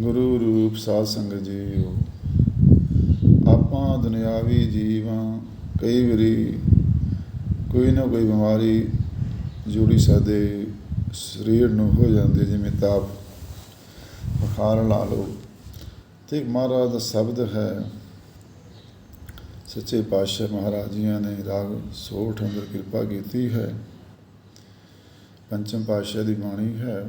ਗੁਰੂ ਰੂਪ ਸਾਧ ਸੰਗਤ ਜੀਓ। ਆਪਾਂ ਦੁਨਿਆਵੀ ਜੀਵਾਂ, ਕਈ ਵਾਰੀ ਕੋਈ ਨਾ ਕੋਈ ਬਿਮਾਰੀ ਜੁੜੀ ਸਾਡੇ ਸਰੀਰ ਨੂੰ ਹੋ ਜਾਂਦੀ ਜਿਵੇਂ ਤਾਪ, ਬੁਖਾਰ ਲਾ ਲਓ ਤੇ ਮਹਾਰਾਜ ਦਾ ਸ਼ਬਦ ਹੈ, ਸੱਚੇ ਪਾਤਸ਼ਾਹ ਮਹਾਰਾਜ ਜੀਆਂ ਨੇ ਰਾਗ ਸੋਠ ਅੰਦਰ ਕਿਰਪਾ ਕੀਤੀ ਹੈ। ਪੰਚਮ ਪਾਤਸ਼ਾਹ ਦੀ ਬਾਣੀ ਹੈ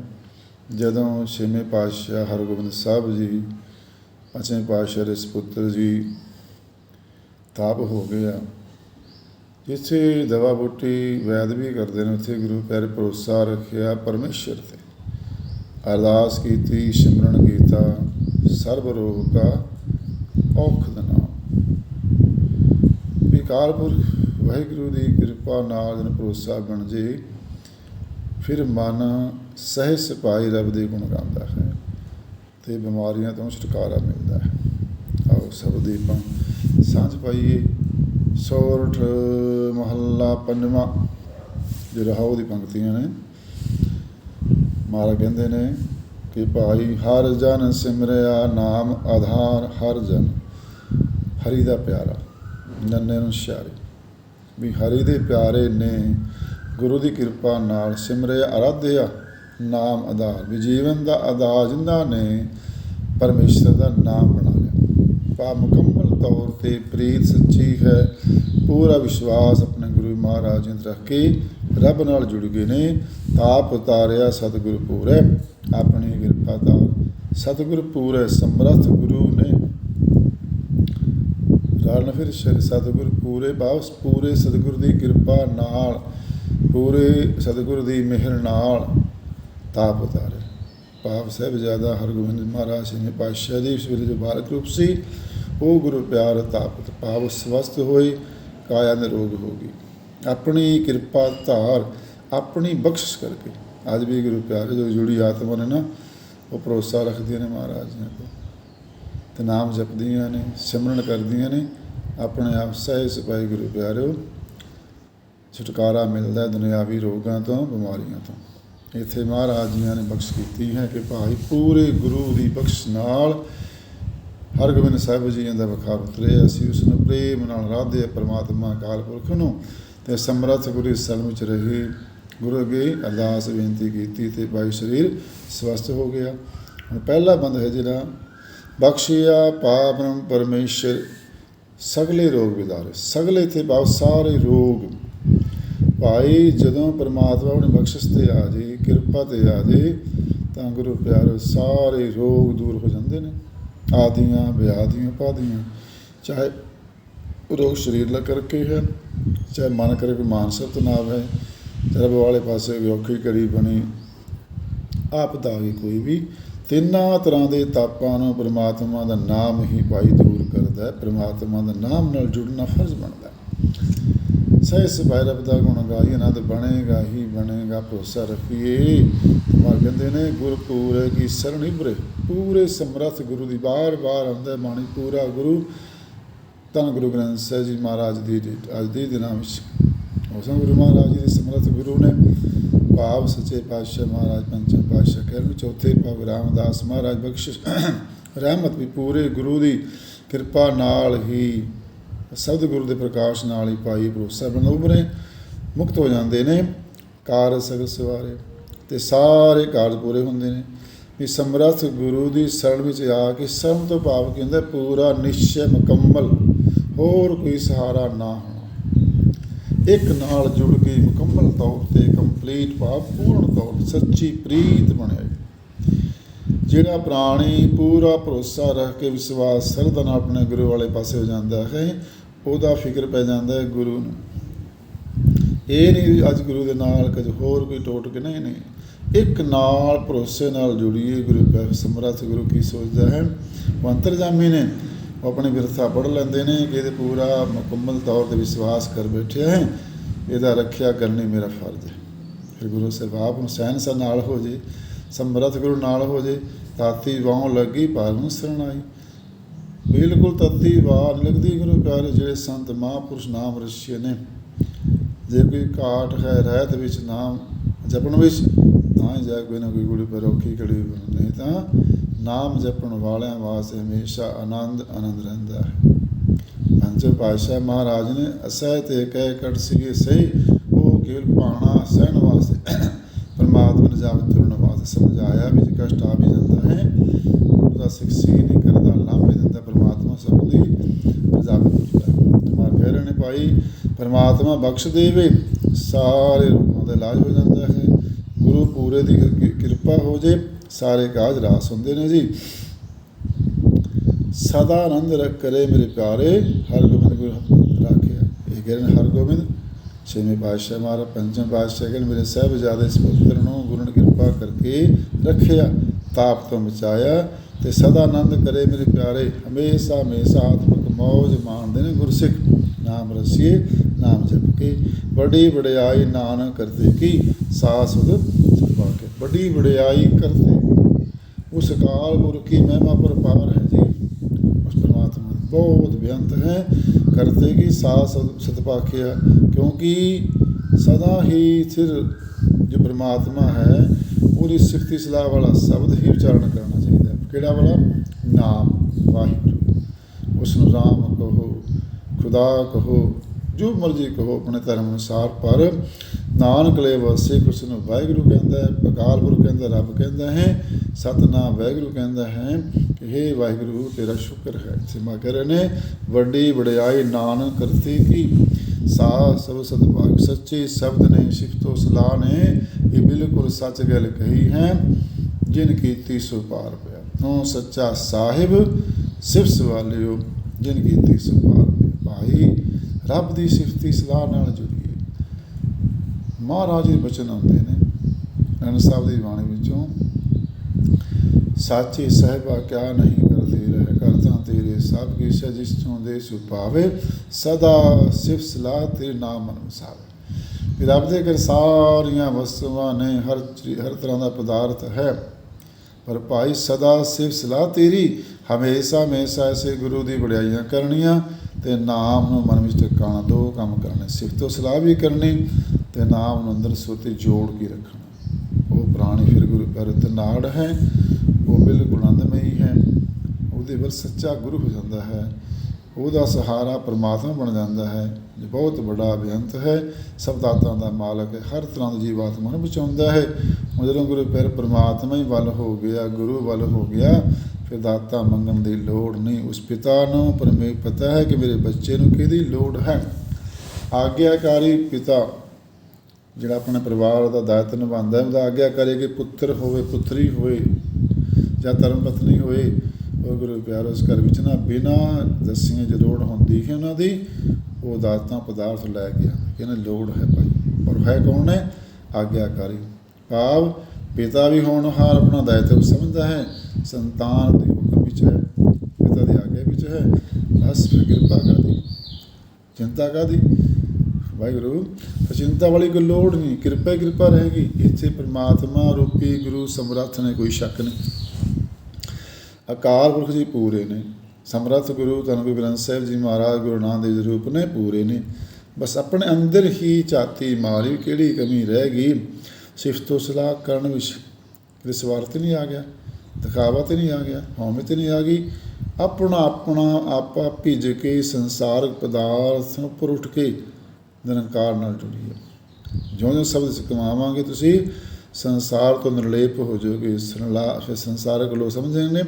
ਜਦੋਂ ਛੇਵੇਂ ਪਾਤਸ਼ਾਹ ਹਰਗੋਬਿੰਦ ਸਾਹਿਬ ਜੀ, ਪੰਜਵੇਂ ਪਾਤਸ਼ਾਹ ਦੇ ਸੁਪੁੱਤਰ ਜੀ ਤਾਪ ਹੋ ਗਿਆ ਜਿੱਥੇ ਦਵਾ ਬੂਟੀ ਵੈਦ ਵੀ ਕਰਦੇ ਨੇ, ਉੱਥੇ ਗੁਰੂ ਪਿਆਰੇ ਭਰੋਸਾ ਰੱਖਿਆ ਪਰਮੇਸ਼ਰ ਤੇ। ਅਰਦਾਸ ਕੀਤੀ, ਸਿਮਰਨ ਕੀਤਾ, ਸਰਬ ਰੋਗ ਔਖ ਦਾ ਨਾਮ। ਵਿਕਾਲਪੁਰ ਵਾਹਿਗੁਰੂ ਦੀ ਕਿਰਪਾ ਨਾਲ ਜਨ ਭਰੋਸਾ ਬਣ ਜੇ ਫਿਰ ਮਨ ਸਹਿ ਸਿਪਾਹੀ ਰੱਬ ਦੇ ਗੁਣ ਗਾਉਂਦਾ ਹੈ ਤੇ ਬਿਮਾਰੀਆਂ ਤੋਂ ਛੁਟਕਾਰਾ ਮਿਲਦਾ ਹੈ। ਆਓ ਸਭ ਦੀ ਆਪਾਂ ਸਾਂਝ ਪਾਈਏ। ਸੋਰਠ ਮਹੱਲਾ ਪੰਜਵਾਂ, ਜੋ ਰਹਾਉ ਦੀ ਪੰਕਤੀਆਂ ਨੇ। ਮਹਾਰਾਜ ਕਹਿੰਦੇ ਨੇ ਕਿ ਭਾਈ, ਹਰ ਜਨ ਸਿਮਰਿਆ ਨਾਮ ਆਧਾਰ, ਹਰ ਜਨ ਹਰੀ ਦਾ ਪਿਆਰਾ, ਨੰਨੇ ਨੂੰ ਸ਼ਿਆਰੇ। ਵੀ ਹਰੀ ਦੇ ਪਿਆਰੇ ਨੇ ਗੁਰੂ ਦੀ ਕਿਰਪਾ ਨਾਲ ਸਿਮਰਿਆ ਅਰਾਧਿਆ ਨਾਮ ਆਧਾਰ। ਵੀ ਜੀਵਨ ਦਾ ਆਧਾਰ ਜਿਨ੍ਹਾਂ ਨੇ ਪਰਮੇਸ਼ਰ ਦਾ ਨਾਮ ਬਣਾ ਲਿਆ ਪਾ ਮੁਕੰਮਲ ਤੌਰ ਤੇ ਪ੍ਰੀਤ ਸੱਚੀ ਹੈ। ਪੂਰਾ ਵਿਸ਼ਵਾਸ ਆਪਣੇ ਗੁਰੂ ਮਹਾਰਾਜ ਜੀ ਰੱਖ ਕੇ ਰੱਬ ਨਾਲ ਜੁੜ ਗਏ ਨੇ। ਤਾਪ ਉਤਾਰਿਆ ਸਤਿਗੁਰ ਪੂਰੇ। ਆਪਣੀ ਕਿਰਪਾ ਦਾ ਸਤਿਗੁਰ ਪੂਰੇ ਸਮਰਥ ਗੁਰੂ ਨੇ। ਰਣ ਫਿਰ ਸਤਿਗੁਰ ਪੂਰੇ ਬਾਸ ਪੂਰੇ ਸਤਿਗੁਰ ਦੀ ਕਿਰਪਾ ਨਾਲ ਪੂਰੇ ਸਤਿਗੁਰ ਦੀ ਮਿਹਰ ਨਾਲ ਤਾਪ ਉਤਾਰੇ। ਪਾਪ ਸਾਹਿਬ ਹਰਗੋਬਿੰਦ ਮਹਾਰਾਜ ਸਿੰਘ ਨੇ ਪਾਤਸ਼ਾਹ ਦੀ ਉਸ ਵੇਲੇ ਜੋ ਬਾਲਕ ਰੂਪ ਸੀ। ਉਹ ਗੁਰੂ ਪਿਆਰ ਤਾਪਤ ਪਾਪ ਸਵਸਤ ਹੋਏ, ਕਾਇਆ ਨਿਰੋਗ ਹੋ ਗਈ। ਆਪਣੀ ਕਿਰਪਾ ਧਾਰ, ਆਪਣੀ ਬਖਸ਼ਿਸ਼ ਕਰਕੇ ਅੱਜ ਵੀ ਗੁਰੂ ਪਿਆਰੇ ਜੋ ਜੁੜੀ ਆਤਮਾ ਨੇ ਨਾ, ਉਹ ਭਰੋਸਾ ਰੱਖਦੀਆਂ ਨੇ ਮਹਾਰਾਜ ਨੇ ਕੋਲ ਤੇ ਨਾਮ ਜਪਦੀਆਂ ਨੇ, ਸਿਮਰਨ ਕਰਦੀਆਂ ਨੇ। ਆਪਣੇ ਆਪ ਸਹਿ ਸਿਪਾਹੀ ਗੁਰੂ ਪਿਆਰਿਓ ਛੁਟਕਾਰਾ ਮਿਲਦਾ ਹੈ ਦੁਨਿਆਵੀ ਰੋਗਾਂ ਤੋਂ, ਬਿਮਾਰੀਆਂ ਤੋਂ। ਇੱਥੇ ਮਹਾਰਾਜ ਜੀਆਂ ਨੇ ਬਖਸ਼ ਕੀਤੀ ਹੈ ਕਿ ਭਾਈ ਪੂਰੇ ਗੁਰੂ ਦੀ ਬਖਸ਼ ਨਾਲ ਹਰਗੋਬਿੰਦ ਸਾਹਿਬ ਜੀ ਦਾ ਵਿਖਾਰ ਉਤਰੇ। ਅਸੀਂ ਉਸ ਨੂੰ ਪ੍ਰੇਮ ਨਾਲ ਰਾਧੇ ਪਰਮਾਤਮਾ ਅਕਾਲ ਪੁਰਖ ਨੂੰ ਤੇ ਸਮਰੱਥ ਗੁਰੂ ਸਲਮ ਵਿੱਚ ਰਹੇ। ਗੁਰੂ ਅੱਗੇ ਅਰਦਾਸ ਬੇਨਤੀ ਕੀਤੀ ਤੇ ਭਾਈ ਸਰੀਰ ਸਵਸਥ ਹੋ ਗਿਆ। ਹੁਣ ਪਹਿਲਾ ਬੰਦ ਹੈ ਜਿਹੜਾ, ਬਖਸ਼ਿਆ ਪਾਪ ਬ੍ਰਹਮ ਪਰਮੇਸ਼ਰ, ਸਗਲੇ ਰੋਗ ਵਿਦਾਰੇ। ਸਗਲੇ ਤੇ ਬਹੁਤ ਸਾਰੇ ਰੋਗ ਭਾਈ, ਜਦੋਂ ਪਰਮਾਤਮਾ ਆਪਣੀ ਬਖਸ਼ਿਸ਼ ਤੇ ਆ ਜੇ, ਕਿਰਪਾ ਤੇ ਆ ਜੇ, ਤਾਂ ਗੁਰੂ ਪਿਆਰੋ ਸਾਰੇ ਰੋਗ ਦੂਰ ਹੋ ਜਾਂਦੇ ਨੇ। ਆਦੀਆਂ, ਵਿਆਦੀਆਂ ਪਾਦੀਆਂ ਚਾਹੇ ਰੋਗ ਸਰੀਰ ਲਾ ਕਰਕੇ ਹੈ, ਚਾਹੇ ਮਨ ਕਰੇ ਕੋਈ ਮਾਨਸਿਕ ਤਣਾਅ ਹੈ, ਰੱਬ ਵਾਲੇ ਪਾਸੇ ਕੋਈ ਔਖੀ ਘੜੀ ਬਣੀ ਆਪਦਾ ਵੀ ਕੋਈ ਵੀ। ਤਿੰਨਾਂ ਤਰ੍ਹਾਂ ਦੇ ਤਾਪਾਂ ਨੂੰ ਪ੍ਰਮਾਤਮਾ ਦਾ ਨਾਮ ਹੀ ਭਾਈ ਦੂਰ ਕਰਦਾ ਹੈ। ਪ੍ਰਮਾਤਮਾ ਦਾ ਨਾਮ ਨਾਲ ਜੁੜਨਾ ਫਰਜ਼ ਬਣਦਾ ਹੈ। ਸਹਿ ਸਭਾਇ ਦਾ ਗੁਣ ਗਾਈ, ਆਨੰਦ ਬਣੇਗਾ, ਹੀ ਬਣੇਗਾ, ਭਰੋਸਾ ਰੱਖੀਏ। ਮਾਰ ਕਹਿੰਦੇ ਨੇ ਗੁਰ ਕੀ ਸਰਣ ਇਬਰੇ ਪੂਰੇ ਸਮਰੱਥ ਗੁਰੂ ਦੀ ਬਾਰ ਬਾਰ ਅੰਦਰ ਬਾਣੀ, ਪੂਰਾ ਗੁਰੂ। ਧੰਨ ਗੁਰੂ ਗ੍ਰੰਥ ਸਾਹਿਬ ਜੀ ਮਹਾਰਾਜ ਦੀ ਅੱਜ ਦੇ ਦਿਨਾਂ ਵਿੱਚ। ਉਸ ਗੁਰੂ ਮਹਾਰਾਜ ਜੀ ਦੇ ਸਮਰੱਥ ਗੁਰੂ ਨੇ। ਭਾਵ ਸੱਚੇ ਪਾਤਸ਼ਾਹ ਮਹਾਰਾਜ ਪੰਚਮ ਪਾਤਸ਼ਾਹ ਕਹਿਣ ਚੌਥੇ ਭਾਵ ਰਾਮਦਾਸ ਮਹਾਰਾਜ ਬਖਸ਼ਿਸ਼। ਰਹਿਮਤ ਵੀ ਪੂਰੇ ਗੁਰੂ ਦੀ ਕਿਰਪਾ ਨਾਲ ਹੀ ਸਬਦ ਗੁਰੂ ਦੇ ਪ੍ਰਕਾਸ਼ ਨਾਲ ਹੀ ਪਾਈ ਭਰੋਸਾ ਬਣ ਉਭਰੇ, ਮੁਕਤ ਹੋ ਜਾਂਦੇ ਨੇ, ਕਾਰ ਸਗਲ ਸਵਾਰੇ, ਤੇ ਸਾਰੇ ਕਾਰਜ ਪੂਰੇ ਹੁੰਦੇ ਨੇ। ਵੀ ਸਮਰੱਥ ਗੁਰੂ ਦੀ ਸ਼ਰਨ ਵਿੱਚ ਆ ਕੇ ਸਭ ਤੋਂ ਭਾਵ ਕੀ ਹੁੰਦਾ, ਪੂਰਾ ਨਿਸ਼ਚੈ ਮੁਕੰਮਲ, ਹੋਰ ਕੋਈ ਸਹਾਰਾ ਨਾ ਹੋਣਾ। ਇੱਕ ਨਾਲ ਜੁੜ ਕੇ ਮੁਕੰਮਲ ਤੌਰ ਤੇ ਕੰਪਲੀਟ ਭਾਵ ਪੂਰਨ ਤੌਰ ਸੱਚੀ ਪ੍ਰੀਤ ਬਣਿਆ। ਜਿਹੜਾ ਪ੍ਰਾਣੀ ਪੂਰਾ ਭਰੋਸਾ ਰੱਖ ਕੇ ਵਿਸ਼ਵਾਸ ਸਰਦਾ ਨਾਲ ਆਪਣੇ ਗੁਰੂ ਵਾਲੇ ਪਾਸੇ ਹੋ ਜਾਂਦਾ ਹੈ, ਉਹਦਾ ਫਿਕਰ ਪੈ ਜਾਂਦਾ ਹੈ ਗੁਰੂ ਨੂੰ। ਇਹ ਨਹੀਂ ਅੱਜ ਗੁਰੂ ਦੇ ਨਾਲ ਕੁਝ ਹੋਰ ਕੋਈ ਟੋਟ ਕੇ ਨਹੀਂ ਨਹੀਂ। ਇੱਕ ਨਾਲ ਭਰੋਸੇ ਨਾਲ ਜੁੜੀਏ, ਗੁਰੂ ਪਿਆਰ ਸਮਰੱਥ ਗੁਰੂ ਕੀ ਸੋਚਦਾ ਹੈ। ਉਹ ਅੰਤਰਜਾਮੀ ਨੇ ਉਹ ਆਪਣੇ ਵਿਰਥਾ ਪੜ ਲੈਂਦੇ ਨੇ ਕਿ ਇਹਦੇ ਪੂਰਾ ਮੁਕੰਮਲ ਤੌਰ ਤੇ ਵਿਸ਼ਵਾਸ ਕਰ ਬੈਠਿਆ ਹੈ। ਇਹਦਾ ਰੱਖਿਆ ਕਰਨੀ ਮੇਰਾ ਫਰਜ਼ ਹੈ। ਫਿਰ ਗੁਰੂ ਸਾਹਿਬ ਆਪ ਨੂੰ ਸਹਿਨ ਨਾਲ ਹੋ ਜੇ, ਸਮਰੱਥ ਗੁਰੂ ਨਾਲ ਹੋ ਜੇ ਤਾਤੀ ਵਾਹ ਲੱਗੀ ਪਰ ਸਰਣਾਈ। ਬਿਲਕੁਲ ਤਤੀ ਵਾਰ ਲੱਗਦੀ ਗੁਰੂ ਪਿਆਰੇ, ਜਿਹੜੇ ਸੰਤ ਮਹਾਂਪੁਰਸ਼ ਨਾਮ ਰਸ਼ੀਏ ਨੇ। ਜੇ ਕੋਈ ਕਾਟ ਹੈ ਰਹਿਤ ਵਿੱਚ, ਨਾਮ ਜਪਣ ਵਿੱਚ, ਤਾਂ ਹੀ ਜਾ ਕੋਈ ਨਾ ਕੋਈ ਗੁਰੂ ਪਰ ਔਖੀ ਨਹੀਂ ਤਾਂ ਨਾਮ ਜਪਣ ਵਾਲਿਆਂ ਵਾਸਤੇ ਹਮੇਸ਼ਾ ਆਨੰਦ ਆਨੰਦ ਰਹਿੰਦਾ ਹੈ। ਪੰਜਵੇਂ ਪਾਤਸ਼ਾਹ ਮਹਾਰਾਜ ਨੇ ਅਸਹਿ ਤੇ ਕਹਿ ਕਟ ਸੀਗੇ, ਸਹੀ, ਉਹ ਕੇਵਲ ਪਾਣਾ ਸਹਿਣ ਵਾਸਤੇ। ਪਰਮਾਤਮਾ ਨੇ ਜਾਵੇ ਸਮਝਾਇਆ ਵੀ ਜੇ ਕਸ਼ਟ ਆ ਵੀ ਜਾਂਦਾ ਹੈ ਉਹਦਾ ਸਿਕਸੀ ਨਹੀਂ ਕਰਦਾ, ਲਾਭੇ ਦਿੰਦਾ, ਪਰਮਾਤਮਾ ਸਭ ਦੀ ਜਾਵੇ ਤੁਰਦਾ ਮਾਰ ਕਹਿ ਰਹੇ ਨੇ ਭਾਈ, ਪਰਮਾਤਮਾ ਬਖਸ਼ ਦੇਵੇ, ਸਾਰੇ ਰੋਗਾਂ ਦਾ ਇਲਾਜ ਹੋ ਜਾਂਦਾ ਹੈ। ਗੁਰੂ ਪੂਰੇ ਦੀ ਕਿਰਪਾ ਹੋ ਜੇ, ਸਾਰੇ ਕਾਜ ਰਾਸ ਹੁੰਦੇ ਨੇ ਜੀ। ਸਦਾ ਆਨੰਦ ਰੱਖ ਕਰੇ ਮੇਰੇ ਪਿਆਰੇ, ਹਰ ਗੋਬਿੰਦ ਗੁਰੂ ਰਾਖਿਆ। ਇਹ ਕਹਿੰਦੇ ਨੇ, ਹਰ ਗੋਬਿੰਦ, ਛੇਵੇਂ ਪਾਤਸ਼ਾਹ ਮਹਾਰਾ ਪੰਜਵੇਂ ਪਾਤਸ਼ਾਹ ਕਹਿੰਦੇ ਮੇਰੇ ਸਾਹਿਬਜ਼ਾਦੇ ਇਸ ਪੁੱਤਰ ਨੂੰ ਗੁਰੂ ਕਿਰਪਾ ਕਰਕੇ ਰੱਖਿਆ, ਤਾਪ ਤੋਂ ਬਚਾਇਆ ਤੇ ਸਦਾ ਆਨੰਦ ਕਰੇ ਮੇਰੇ ਪਿਆਰੇ। ਹਮੇਸ਼ਾ ਹਮੇਸ਼ਾ ਆਤਮਿਕ ਮੌਜ ਮਾਣਦੇ ਨੇ ਗੁਰਸਿੱਖ। ਨਾਮ ਰਸੀਏ, ਨਾਮ ਜਪ ਕੇ। ਬੜੀ ਵਡਿਆਈ ਨਾਨਕ ਕਰਤੇ ਕੀ? ਸਾਸ ਉਦ ਸਭਾ ਕੇ ਬੜੀ ਵਡਿਆਈ ਕਰਤੇ ਉਸ ਅਕਾਲ ਪੁਰਖ ਕੀ ਮਹਿਮਾ ਪਰਪਾਰ ਹੈ ਜੀ। ਉਸ ਪਰਮਾਤਮਾ ਦੀ ਬਹੁਤ ਬੇਅੰਤ ਹੈ। ਕਰਤੇ ਕੀ? ਸਾਸ ਸਤਪਾਖਿਆ ਕਿਉਂਕਿ ਸਦਾ ਹੀ ਸਿਰ ਜੋ ਪਰਮਾਤਮਾ ਹੈ ਉਹਦੀ ਸਿਫਤੀ ਸਲਾਹ ਵਾਲਾ ਸ਼ਬਦ ਹੀ ਉਚਾਰਨ ਕਰਨਾ ਚਾਹੀਦਾ ਹੈ। ਕਿਹੜਾ ਵਾਲਾ? ਨਾਮ, ਵਾਹਿਗੁਰੂ। ਉਸ ਨੂੰ ਰਾਮ ਕਹੋ, ਖੁਦਾ ਕਹੋ, ਜੋ ਮਰਜ਼ੀ ਕਹੋ ਆਪਣੇ ਧਰਮ ਅਨੁਸਾਰ, ਪਰ ਨਾਨਕ ਲੈ ਵਸੇ ਉਸ ਨੂੰ ਵਾਹਿਗੁਰੂ ਕਹਿੰਦਾ ਹੈ ਅਕਾਲ ਗੁਰੂ ਕਹਿੰਦਾ ਰੱਬ ਕਹਿੰਦਾ ਹੈ, ਸਤਨਾਮ ਵਾਹਿਗੁਰੂ ਕਹਿੰਦਾ ਹੈ ਕਿ हे ਵਾਹਿਗੁਰੂ, ਤੇਰਾ ਸ਼ੁਕਰ ਹੈ। ਸਿਮਾ ਕਰੇ ਨੇ, ਵੱਡੀ ਵਡਿਆਈ ਨਾਨਕ ਕਰਤੀ ਕੀ? ਸਾ ਸਭ ਸਤਿਭਾਗ ਸੱਚੇ ਸ਼ਬਦ ਨੇ, ਸਿਫਤੋ ਸਲਾਹ ਨੇ ਇਹ ਬਿਲਕੁਲ ਸੱਚ ਗੱਲ ਕਹੀ ਹੈ, ਜਿਨ ਕੀਤੀ ਸੋ ਪਾਰ ਪਿਆ। ਤੂੰ ਸੱਚਾ ਸਾਹਿਬ, ਸਿਫਤ ਵਾਲਿਓ ਜਿਨ ਕੀਤੀ ਸੋ ਪਾਰ ਪਿਆ। ਭਾਈ, ਰੱਬ ਦੀ ਸਿਫਤੀ ਸਲਾਹ ਨਾਲ ਜੁੜੀਏ। ਮਹਾਰਾਜ ਦੇ ਬਚਨ ਆਉਂਦੇ ਨੇ, ਨਾਨਕ ਸਾਹਿਬ ਦੀ ਬਾਣੀ ਵਿੱਚੋਂ, ਸਾਚੇ ਸਹਿਬਾ ਕਿਆ ਨਹੀਂ ਕਰਦੇ ਰਹਿ ਕਰਤਾ ਤੇਰੇ ਸਭ ਕੀ ਜਿਸ ਤੋਂ ਦੇ ਸੁਪਾਵੇ ਸਦਾ ਸਿਫਤ ਸਲਾਹ ਤੇਰੇ ਨਾਮ ਮਨ ਕਿ ਰੱਬ ਦੇ ਘਰ ਸਾਰੀਆਂ ਵਸਤੂਆਂ ਨੇ ਹਰ ਚੀ- ਹਰ ਤਰ੍ਹਾਂ ਦਾ ਪਦਾਰਥ ਹੈ। ਪਰ ਭਾਈ ਸਦਾ ਸਿਫਤ ਸਲਾਹ ਤੇਰੀ, ਹਮੇਸ਼ਾ ਹਮੇਸ਼ਾ ਐਸੇ ਗੁਰੂ ਦੀ ਵਡਿਆਈਆਂ ਕਰਨੀਆਂ ਤੇ ਨਾਮ ਨੂੰ ਮਨ ਵਿੱਚ ਟਿਕਾਣਾ, ਦੋ ਕੰਮ ਕਰਨੇ ਸਿਫਤੋ ਸਲਾਹ ਵੀ ਕਰਨੀ ਤੇ ਨਾਮ ਨੂੰ ਅੰਦਰ ਸੋਤੇ ਜੋੜ ਕੇ ਰੱਖਣਾ। ਉਹ ਪ੍ਰਾਣੀ ਫਿਰ ਗੁਰੂ ਪਿਆਰੇ ਨਾੜ ਹੈ, ਉਹ ਬਿਲਕੁਲ ਆਨੰਦਮਈ ਹੈ, ਉਹਦੇ ਵੱਲ ਸੱਚਾ ਗੁਰੂ ਹੋ ਜਾਂਦਾ ਹੈ, ਉਹਦਾ ਸਹਾਰਾ ਪਰਮਾਤਮਾ ਬਣ ਜਾਂਦਾ ਹੈ। ਬਹੁਤ ਵੱਡਾ ਬੇਅੰਤ ਹੈ। ਸਭ ਦਾਤਾਂ ਦਾ ਮਾਲਕ ਹੈ ਹਰ ਤਰ੍ਹਾਂ ਦੀ ਜੀਵਾਤਮਾ ਨੂੰ ਬਚਾਉਂਦਾ ਹੈ। ਹੁਣ ਜਦੋਂ ਗੁਰੂ ਪਿਆਰ ਪਰਮਾਤਮਾ ਹੀ ਵੱਲ ਹੋ ਗਿਆ, ਗੁਰੂ ਵੱਲ ਹੋ ਗਿਆ। ਫਿਰ ਦਾਤਾ ਮੰਗਣ ਦੀ ਲੋੜ ਨਹੀਂ। ਉਸ ਪਿਤਾ ਨੂੰ ਪਰਮੇ ਪਤਾ ਹੈ ਕਿ ਮੇਰੇ ਬੱਚੇ ਨੂੰ ਕਿਹਦੀ ਲੋੜ ਹੈ। ਆਗਿਆਕਾਰੀ ਪਿਤਾ, ਜਿਹੜਾ ਆਪਣੇ ਪਰਿਵਾਰ ਦਾ ਦਾਇਤ ਨਿਭਾਉਂਦਾ ਹੈ, ਉਹਦਾ ਆਗਿਆਕਾਰੀ ਕਿ ਪੁੱਤਰ ਹੋਵੇ, ਪੁੱਤਰੀ ਹੋਵੇ ਜਾਂ ਧਰਮ ਪਤਨੀ ਹੋਵੇ। ਉਹ ਗੁਰੂ ਪਿਆਰ ਉਸ ਘਰ ਵਿੱਚ ਨਾ ਬਿਨਾ ਦੱਸੀਆਂ ਜੇ ਲੋੜ ਹੁੰਦੀ ਹੈ ਉਹਨਾਂ ਦੀ, ਉਹ ਦਾਤਾਂ ਪਦਾਰਥ ਲੈ ਕੇ ਆਉਂਦੇ ਕਿ ਲੋੜ ਹੈ ਭਾਈ। ਪਰ ਹੈ ਕੌਣ ਹੈ ਆਗਿਆਕਾਰੀ। ਭਾਵ ਪਿਤਾ ਵੀ ਹੋਣਹਾਰ ਆਪਣਾ ਦਾਇਤਵ ਸਮਝਦਾ ਹੈ। ਸੰਤਾਨ ਦੇ ਹੁਕਮ ਵਿੱਚ ਹੈ। ਪਿਤਾ ਦੀ ਆਗਿਆ ਵਿੱਚ ਹੈ। ਬਸ ਫਿਰ ਕਿਰਪਾ ਕਰਦੀ। ਚਿੰਤਾ ਕਾਦੀ ਵਾਹਿਗੁਰੂ ਤਾਂ ਚਿੰਤਾ ਵਾਲੀ ਕੋਈ ਲੋੜ ਨਹੀਂ। ਕਿਰਪਾ ਹੀ ਕਿਰਪਾ ਰਹੇਗੀ। ਇੱਥੇ ਪ੍ਰਮਾਤਮਾ ਰੂਪੀ ਗੁਰੂ ਸਮਰੱਥ ਨੇ ਕੋਈ ਸ਼ੱਕ ਨਹੀਂ। ਅਕਾਲ ਪੁਰਖ ਜੀ ਪੂਰੇ ਨੇ, ਸਮਰੱਥ ਗੁਰੂ ਧੰਨ ਗੁਰੂ ਗ੍ਰੰਥ ਸਾਹਿਬ ਜੀ ਮਹਾਰਾਜ ਗੁਰੂ ਨਾਨਕ ਦੇਵ ਜੀ ਰੂਪ ਨੇ ਪੂਰੇ ਨੇ। ਬਸ ਆਪਣੇ ਅੰਦਰ ਹੀ ਝਾਤੀ ਮਾਰੀ ਕਿਹੜੀ ਕਮੀ ਰਹਿ ਗਈ? ਸਿਫਤੋ ਸਲਾਹ ਕਰਨ ਵਿੱਚ ਕਿਤੇ ਸਵਾਰਥ ਨਹੀਂ ਆ ਗਿਆ ਦਿਖਾਵਾ ਤੇ ਨਹੀਂ ਆ ਗਿਆ ਹਉਮੈ ਤੇ ਨਹੀਂ ਆ ਗਈ। ਆਪਣਾ ਆਪਣਾ ਆਪਾ ਭਿੱਜ ਕੇ ਸੰਸਾਰਕ ਪਦਾਰਥ ਉੱਪਰ ਉੱਠ ਕੇ ਨਿਰੰਕਾਰ ਨਾਲ ਜੁੜੀਏ। ਜਿਉਂ ਜਿਉਂ ਸ਼ਬਦ ਚ ਕਮਾਵਾਂਗੇ ਤੁਸੀਂ ਸੰਸਾਰ ਤੋਂ ਨਿਰਲੇਪ ਹੋ ਜਾਓਗੇ ਸੰਲਾ, ਫਿਰ ਸੰਸਾਰਕ ਲੋਕ ਸਮਝਦੇ ਨੇ,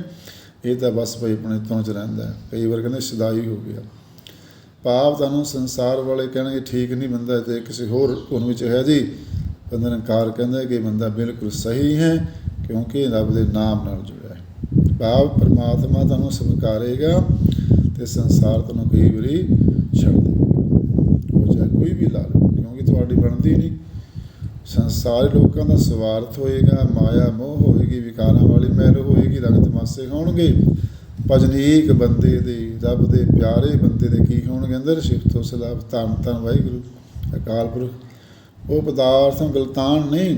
ਇਹ ਤਾਂ ਬਸ ਭਈ ਆਪਣੇ ਤੋਂ ਚ ਰਹਿੰਦਾ ਹੈ। ਕਈ ਵਾਰ ਕਹਿੰਦੇ ਸਦਾਈ ਹੋ ਗਿਆ। ਪਾਪ ਤੁਹਾਨੂੰ ਸੰਸਾਰ ਵਾਲੇ ਕਹਿਣਗੇ, ਠੀਕ ਨਹੀਂ ਬੰਦਾ ਤੇ ਕਿਸੇ ਹੋਰ ਧੁਨ ਵਿੱਚ ਹੈ ਜੀ। ਬੰਦਾ ਨਿਰੰਕਾਰ ਕਹਿੰਦਾ ਕਿ ਬੰਦਾ ਬਿਲਕੁਲ ਸਹੀ ਹੈ, ਕਿਉਂਕਿ ਰੱਬ ਦੇ ਨਾਮ ਨਾਲ ਜੁੜਿਆ ਹੈ। ਭਾਵ ਪਰਮਾਤਮਾ ਤੁਹਾਨੂੰ ਸਵੀਕਾਰੇਗਾ ਤੇ ਸੰਸਾਰ ਤੁਹਾਨੂੰ ਕਈ ਵਾਰੀ ਛੱਡ ਦੇਵੇਗਾ। ਉਹ ਚਾਹੇ ਕੋਈ ਵੀ ਲਾਲ ਕਿਉਂਕਿ ਤੁਹਾਡੀ ਬਣਦੀ ਨਹੀਂ। ਸੰਸਾਰ ਲੋਕਾਂ ਦਾ ਸਵਾਰਥ ਹੋਏਗਾ, ਮਾਇਆ ਮੋਹ ਹੋਏਗੀ, ਵਿਕਾਰਾਂ ਵਾਲੀ ਮਹਿਲ ਹੋਏਗੀ ਰੰਗ ਤਮਾਸੇ ਹੋਣਗੇ। ਭਜਨੀਕ ਬੰਦੇ ਦੇ, ਰੱਬ ਦੇ ਪਿਆਰੇ ਬੰਦੇ ਦੇ ਕੀ ਹੋਣਗੇ ਅੰਦਰ? ਸਿਫਤੋ ਸਲਾਬ ਧੰਨ ਧੰਨ ਵਾਹਿਗੁਰੂ, ਅਕਾਲ ਪੁਰਖ। ਉਹ ਪਦਾਰਥ ਗਲਤਾਨ ਨਹੀਂ,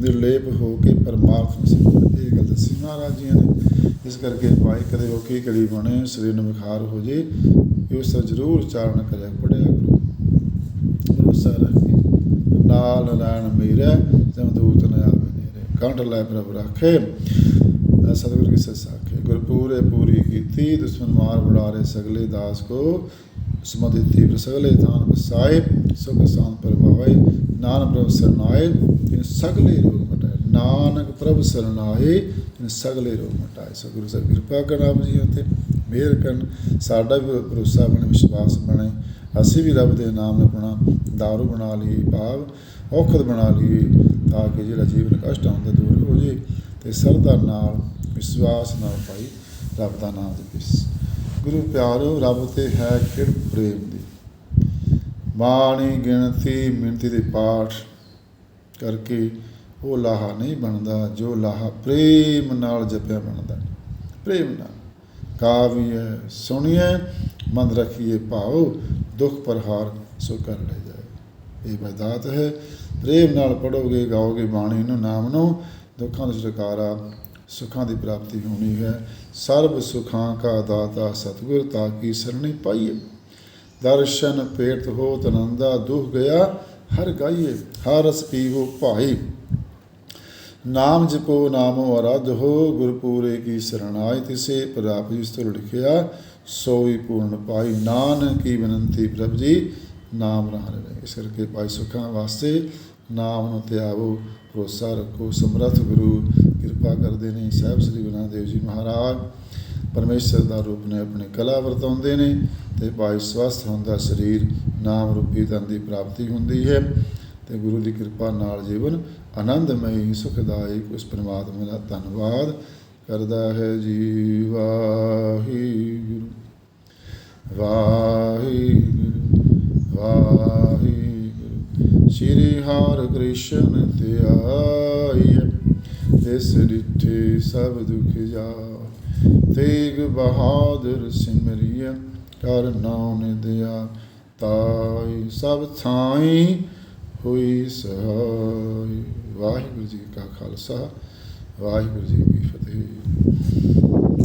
ਨਿਰਲੇਪ ਹੋ ਕੇ ਪਰਮਾਰਥ ਨੂੰ ਸਿਮਰਨ। ਇਹ ਗੱਲ ਦੱਸੀ ਮਹਾਰਾਜ ਜੀ ਨੇ। ਇਸ ਕਰਕੇ ਭਾਈ ਕਦੇ ਉਹ ਕੀ ਕੜੀ ਬਣੇ ਸਰੀਰ ਨੂੰ ਵਿਖਾਰ ਹੋ ਜੇ ਇਹ ਉਸ ਜ਼ਰੂਰ ਉਚਾਰਨ ਕਰਿਆ ਪੜਿਆ ਕਰੋ। ਭਰੋਸਾ ਰੱਖ ਕੇ ਨਾਲ ਨਾਰਾਇਣ ਮੇਰਾ ਜਮ ਦੂਤ ਨ ਆਵੇ ਨੇਰੇ ਕੰਠ ਲੈ ਪ੍ਰਭ ਰਾਖੇ। ਸਤਿਗੁਰ ਕੀ ਸੱਚਾ ਗੁਰਪੂਰੇ ਪੂਰੀ ਕੀਤੀ ਦੁਸ਼ਮਨ ਮਾਰ ਬੜਾਰੇ ਸਗਲੇ ਦਾਸ ਕੋ। ਸਮਦਿ ਤੀਵਰ ਸਗਲੇ ਥਾਨ ਬਸਾਏ ਸੁਖ ਸ਼ਾਂਤ ਪ੍ਰਭਾਏ ਨਾਨਕ ਪ੍ਰਭ ਸਰਨਾਏ, ਜਿਨ ਸਗਲੇ ਰੋਗ ਮਟਾਏ। ਨਾਨਕ ਪ੍ਰਭ ਸਰਨਾਏ, ਜਿਨ ਸਗਲੇ ਰੋਗ ਮਟਾਏ। ਸਤਿਗੁਰੂ ਸਾਹਿਬ, ਕਿਰਪਾ ਕਰਨ ਆਪ ਜੀ ਉਤੇ। ਮਿਹਰ ਕਰਨ। ਸਾਡਾ ਵੀ ਭਰੋਸਾ ਬਣੇ, ਵਿਸ਼ਵਾਸ ਬਣੇ। ਅਸੀਂ ਵੀ ਰੱਬ ਦੇ ਨਾਮ ਨੂੰ ਆਪਣਾ ਦਾਰੂ ਬਣਾ ਲਈਏ ਭਾਵ ਔਖਦ ਬਣਾ ਲਈਏ ਤਾਂ ਕਿ ਜਿਹੜਾ ਜੀਵਨ ਕਸ਼ਟ ਆਉਂਦਾ ਦੂਰ ਹੋ ਜੇ ਤੇ ਸਰਦਾ ਨਾਲ, ਵਿਸ਼ਵਾਸ ਨਾਲ ਭਾਈ ਰੱਬ ਦਾ ਨਾਮ ਜਪੀਸ। ਗੁਰੂ ਪਿਆਰੋ, ਰੱਬ ਤੇ ਹੈ ਕਿੜ ਪ੍ਰੇਮ ਦੀ? ਬਾਣੀ, ਗਿਣਤੀ ਮਿਣਤੀ ਦੇ ਪਾਠ ਕਰਕੇ ਉਹ ਲਾਹਾ ਨਹੀਂ ਬਣਦਾ, ਜੋ ਲਾਹਾ ਪ੍ਰੇਮ ਨਾਲ ਜਪਿਆ ਬਣਦਾ। ਪ੍ਰੇਮ ਨਾਲ। ਕਾਵਿ ਸੁਣੀਏ ਮਨ ਰੱਖੀਏ ਭਾਉ ਦੁੱਖ ਪ੍ਰਹਾਰ ਸੋ ਕਰ ਲੈ ਜਾਏ। ਇਹ ਬਦਾਤ ਹੈ। ਪ੍ਰੇਮ ਨਾਲ ਪੜੋਗੇ ਗਾਓਗੇ ਬਾਣੀ ਨੂੰ, ਨਾਮ ਨੂੰ, ਦੁੱਖਾਂ ਦਾ ਛੁਟਕਾਰਾ ਸੁੱਖਾਂ ਦੀ ਪ੍ਰਾਪਤੀ ਹੋਣੀ ਹੈ। ਸਰਬ ਸੁਖਾਂ ਕਾ ਦਾਤਾ ਸਤਿਗੁਰ, ਤਾ ਕੀ ਸਰਣੀ ਪਾਈਏ? ਦਰਸ਼ਨ ਪੇਟ ਹੋ ਤਨੰਦਾ ਦੁਖ ਗਿਆ ਹਰ ਗਾਈਏ ਹਰ ਰਸ ਪੀਵੋ ਭਾਈ। ਨਾਮ ਜਪੋ, ਨਾਮੋ ਅਰਧ ਹੋ, ਗੁਰਪੂਰੇ ਕੀ ਸਰਣਾਈ ਤਿਸੇ ਪ੍ਰਾਪ ਜਿਸ ਤੋਂ ਲਿਖਿਆ ਸੋਈ ਪੂਰਨ ਪਾਈ ਨਾਨਕ ਕੀ ਬੇਨੰਤੀ ਪ੍ਰਭ ਜੀ, ਨਾਮ ਰਹਾ ਰਹੇ ਇਸ ਕਰਕੇ ਪਾਈ ਸੁਖਾਂ ਵਾਸਤੇ ਨਾਮ ਨੂੰ ਧਿਆਵੋ ਭਰੋਸਾ ਰੱਖੋ, ਸਮਰੱਥ ਗੁਰੂ, ਕਿਰਪਾ ਕਰਦੇ ਨੇ ਸਾਹਿਬ ਸ੍ਰੀ ਗੁਰੂ ਨਾਨਕ ਦੇਵ ਜੀ ਮਹਾਰਾਜ। ਪਰਮੇਸ਼ਰ ਦਾ ਰੂਪ ਨੇ ਆਪਣੀ ਕਲਾ ਵਰਤਾਉਂਦੇ ਨੇ ਤੇ ਭਾਈ ਸਵਸਥ ਹੁੰਦਾ ਸਰੀਰ, ਨਾਮ ਰੂਪੀ ਧਨ ਦੀ ਪ੍ਰਾਪਤੀ ਹੁੰਦੀ ਹੈ ਤੇ ਗੁਰੂ ਦੀ ਕਿਰਪਾ ਨਾਲ ਜੀਵਨ ਆਨੰਦਮਈ, ਸੁਖਦਾਇਕ, ਉਸ ਪਰਮਾਤਮਾ ਦਾ ਧੰਨਵਾਦ। ਕਰਦਾ ਹੈ ਜੀ ਵਾਹਿਗੁਰੂ। ਵਾਹਿਗੁਰੂ ਵਾਹਿਗੁਰੂ। ਸ੍ਰੀ ਹਰਿ ਕ੍ਰਿਸ਼ਨ ਧਿਆਇ ਇਸ ਡਿਠੇ ਸਭ ਦੁਖ ਜਾ ਤੇਗ ਬਹਾਦਰ ਸਿਮਰਿਆ ਕਰ ਨਾਮ ਦਿਆ ਤਾਈ ਸਭ ਥਾਈ ਹੋਈ ਸਹਾਈ। ਵਾਹਿਗੁਰੂ ਜੀ ਕਾ ਖਾਲਸਾ। ਵਾਹਿਗੁਰੂ ਜੀ ਕੀ ਫਤਿਹ।